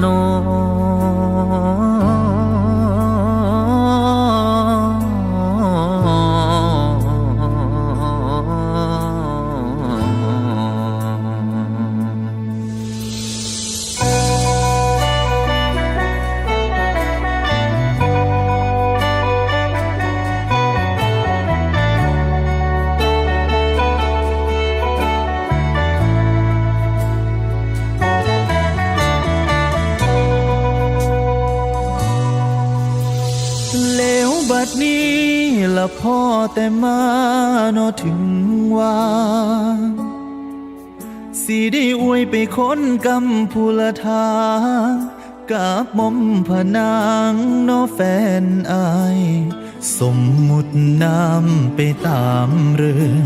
โน ละพ่อแต่มาเนอถึงว่าสีได้อวยไปค้นกำพูละทางกับมอมผนางเนอแฟนอาย สมมุตินำไปตามเรื่อง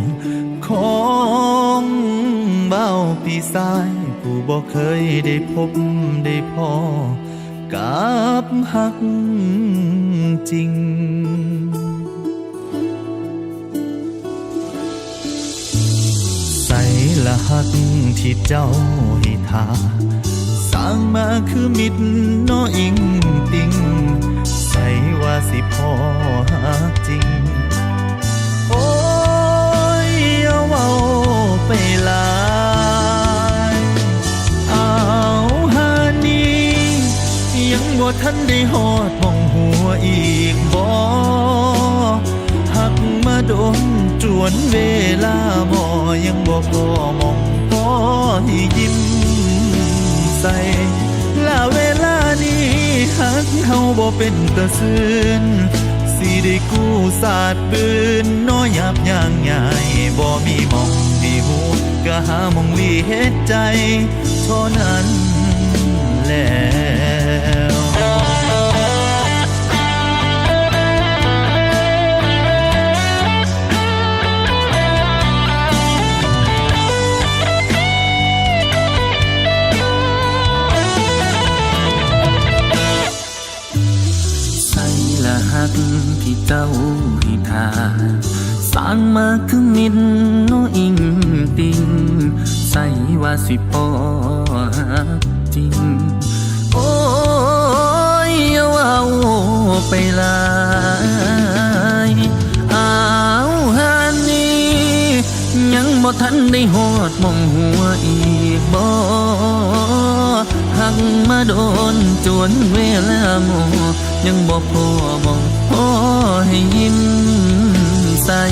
ของเบ้าปีสายผู้บ่เคยได้พบได้พอกับหักจริงักที่เจ้าให้ทาสร้างมาคือมิตรน้ออิงติงใส่ว่าสิพอ ใส่ลาเวลานี้หักเฮาบ่เป็นตะซืนสิได้กู้ศาสตร์ปืนน้อยหยาบย่างใหญ่บ่มีมองดีหูก็หามองลีเฮ็ดใจเท่านั้นแหล้ว จ้าให้ทาสร้างมาคือมินโนอิงติงใส่ว่าสิพอจริง โอ้ยอย่าเว่าไปลายอ้าวหานี้ยังบ่ทันได้หอดมองหัวอีกบ่ หักมาโดนจวนเวลาโมยังบ่พอมองพอให้ยิ้มใส่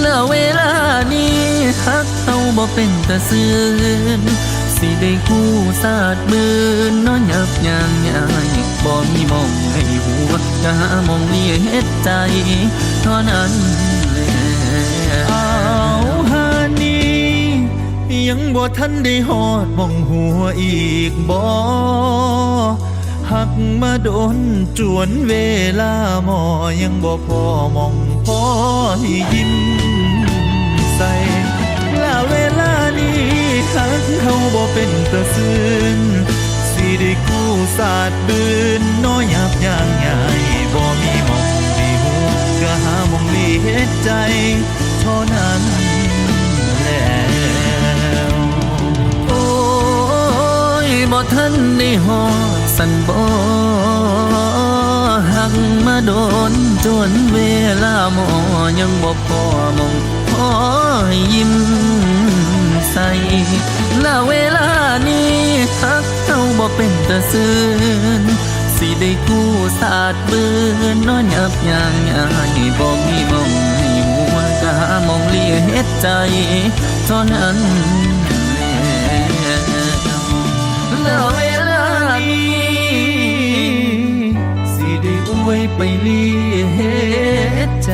แล้วเวลานี้หักเอาบ่เป็นตะซื่นสิได้คู่สาดบืนนอนยับยางยายบ่มีมองให้หัวก็หามองเลียเฮ็ดใจเท่านั้นแหละ ยังบ่ทันได้หอดมองหัวอีกบ่หักมาโดนจวนเวลาหมอยังบ่พอมองพอให้ยิ้มใส่ลาเวลานี้หักเขาบ่เป็นตะซื่นสิได้กู้ศาสตร์บืนน้อยหยาบย่างใหญ่บ่มีหมองดีหูก็หามองลีเฮ็ดใจเท่านั้น ยบ่ทันได้หอสันบ่หักมาโดนจนเวลาหมอยังบ่พอมองพอยิ้มใส่และเวลานี้หักเฮาบ่เป็นตะซื่นสิได้กู้ศาสตร์บืนนอนยับยางยายบ่มีมองให้หัวกามองเลียเฮ็ดใจเท่านั้น ไว้ไปเลียใจ